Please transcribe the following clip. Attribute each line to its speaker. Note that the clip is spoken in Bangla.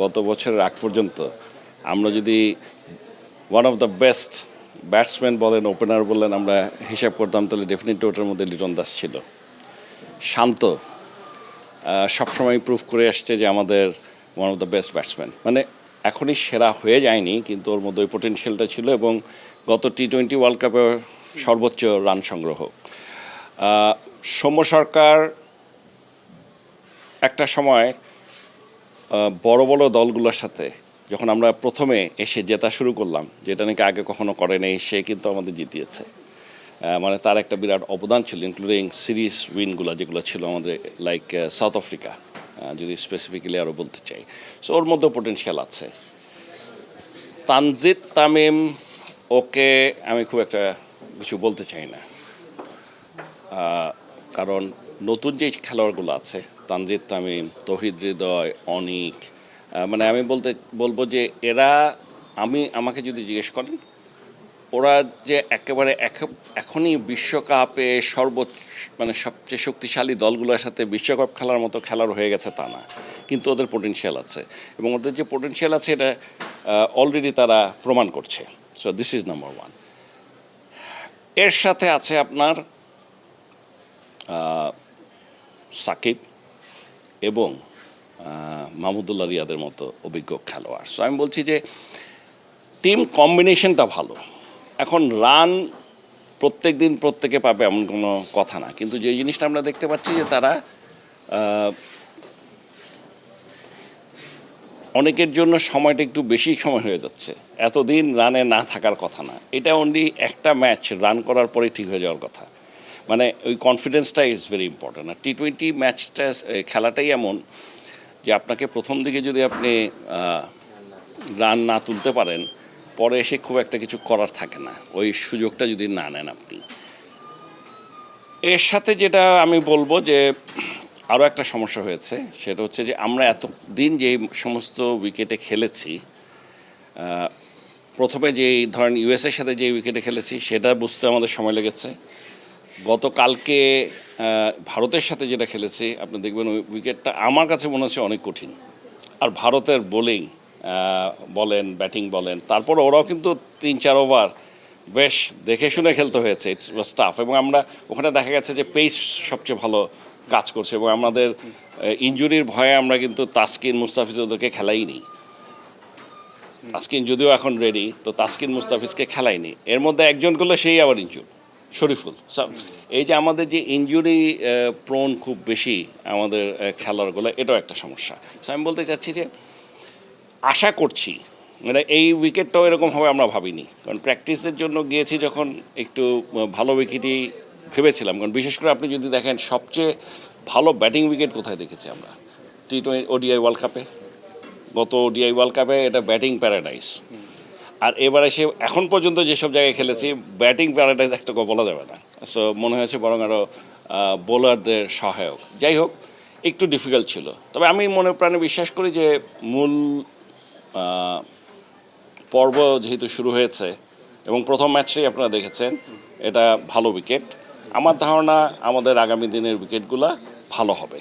Speaker 1: গত বছরের আগ পর্যন্ত আমরা যদি one of the best batsman বলেন ওপেনার বলেন, আমরা হিসাব করতাম, তাহলে ডেফিনেটলি ওটার মধ্যে লিটন দাস ছিল। শান্ত সবসময় প্রুভ করে আসছে যে আমাদের one of the best batsman মানে এখনই সেরা হয়ে যায়নি, কিন্তু ওর মধ্যে ওই পোটেনশিয়ালটা ছিল এবং গত টি টোয়েন্টি ওয়ার্ল্ড কাপে সর্বোচ্চ রান সংগ্রহ। সৌম্য সরকার একটা সময় বড় বড় দলগুলোর সাথে যখন আমরা প্রথমে এসে জেতা শুরু করলাম, যেটা নাকি আগে কখনো করে নেই, সে কিন্তু আমাদের জিতিয়েছে। মানে তার একটা বিরাট অবদান ছিল ইনক্লুডিং সিরিজ উইনগুলো যেগুলো ছিল আমাদের লাইক সাউথ আফ্রিকা যদি স্পেসিফিক্যালি আরও বলতে চাই। সো ওর মধ্যে পোটেনশিয়াল আছে। তানজিদ তামিম, ওকে আমি খুব একটা কিছু বলতে চাই না। কারণ নতুন যে খেলোয়াড়গুলো আছে, তানজিদ তামিম, তহিদ হৃদয়, অনিক মানে আমি বলতে, বলব যে এরা, আমি, আমাকে যদি জিজ্ঞেস করেন, ওরা যে একেবারে এখনই বিশ্বকাপে সর্বোচ্চ মানে সবচেয়ে শক্তিশালী দলগুলোর সাথে বিশ্বকাপ খেলার মতো খেলার হয়ে গেছে তা না। কিন্তু ওদের পোটেনশিয়াল আছে এবং ওদের যে পোটেনশিয়াল আছে এটা অলরেডি তারা প্রমাণ করছে। সো দিস ইজ নাম্বার ওয়ানের সাথে আছে আপনার সাকিব এবং মাহমুদুল্লাহ রিয়াদের মতো অভিজ্ঞ খেলোয়াড়। সো আমি বলছি যে টিম কম্বিনেশনটা ভালো। এখন রান প্রত্যেক দিন প্রত্যেকে পাবে এমন কোনো কথা না। কিন্তু যে জিনিসটা আমরা দেখতে পাচ্ছি যে তারা অনেকের জন্য সময়টা একটু বেশি সময় হয়ে যাচ্ছে। এতদিন রানে না থাকার কথা না। এটা অনলি একটা ম্যাচ রান করার পরে ঠিক হয়ে যাওয়ার কথা। মানে ওই কনফিডেন্সটা ইজ ভেরি ইম্পর্ট্যান্ট আর টি টোয়েন্টি ম্যাচটা খেলাটাই এমন যে আপনাকে প্রথম দিকে যদি আপনি রান না তুলতে পারেন, পরে এসে খুব একটা কিছু করার থাকে না। ওই সুযোগটা যদি না নেন আপনি। এর সাথে যেটা আমি বলব যে আরও একটা সমস্যা হয়েছে, সেটা হচ্ছে যে আমরা এতদিন যে সমস্ত উইকেটে খেলেছি প্রথমে যেই ধরেন ইউএসের সাথে যে উইকেটে খেলেছি, সেটা বুঝতে আমাদের সময় লেগেছে। গতকালকে ভারতের সাথে যেটা খেলেছি, আপনি দেখবেন ওই উইকেটটা আমার কাছে মনে হচ্ছে অনেক কঠিন। আর ভারতের বোলিং বলেন, ব্যাটিং বলেন, তারপর ওরাও কিন্তু তিন চার ওভার বেশ দেখে শুনে খেলতে হয়েছে। ইটস স্টাফ এবং আমরা ওখানে দেখা গেছে যে পেস সবচেয়ে ভালো কাজ করছে এবং আমাদের ইঞ্জুরির ভয়ে আমরা কিন্তু তাসকিন মুস্তাফিজ ওদেরকে খেলাই নি তাসকিন যদিও এখন রেডি তো তাসকিন মুস্তাফিজকে খেলাইনি। এর মধ্যে একজন করলে সেই আবার ইনজুর শরীফুল এই যে আমাদের যে ইনজুরি প্রোন খুব বেশি আমাদের খেলারগুলো এটাও একটা সমস্যা। সো আমি বলতে চাচ্ছি যে আশা করছি মানে এই উইকেটটাও এরকম হবে আমরা ভাবিনি। কারণ প্র্যাকটিসের জন্য গিয়েছি যখন একটু ভালো উইকেটই ভেবেছিলাম। কারণ বিশেষ করে আপনি যদি দেখেন, সবচেয়ে ভালো ব্যাটিং উইকেট কোথায় দেখেছি আমরা? টি টোয়েন্টি ওডিআই ওয়ার্ল্ড কাপে গত ওডিআই ওয়ার্ল্ড কাপে এটা ব্যাটিং প্যারাডাইস আর এবার এসে এখন পর্যন্ত যেসব জায়গায় খেলেছি, ব্যাটিং প্যারাডাইস একটা বলা যাবে না। সো মনে হয়েছে বরং আরও বোলারদের সহায়ক। যাই হোক, একটু ডিফিকাল্ট ছিল। তবে আমি মনে প্রাণে বিশ্বাস করি যে মূল পর্ব যেহেতু শুরু হয়েছে এবং প্রথম ম্যাচটাই আপনারা দেখেছেন, এটা ভালো উইকেট। আমার ধারণা আমাদের আগামী দিনের উইকেটগুলো ভালো হবে।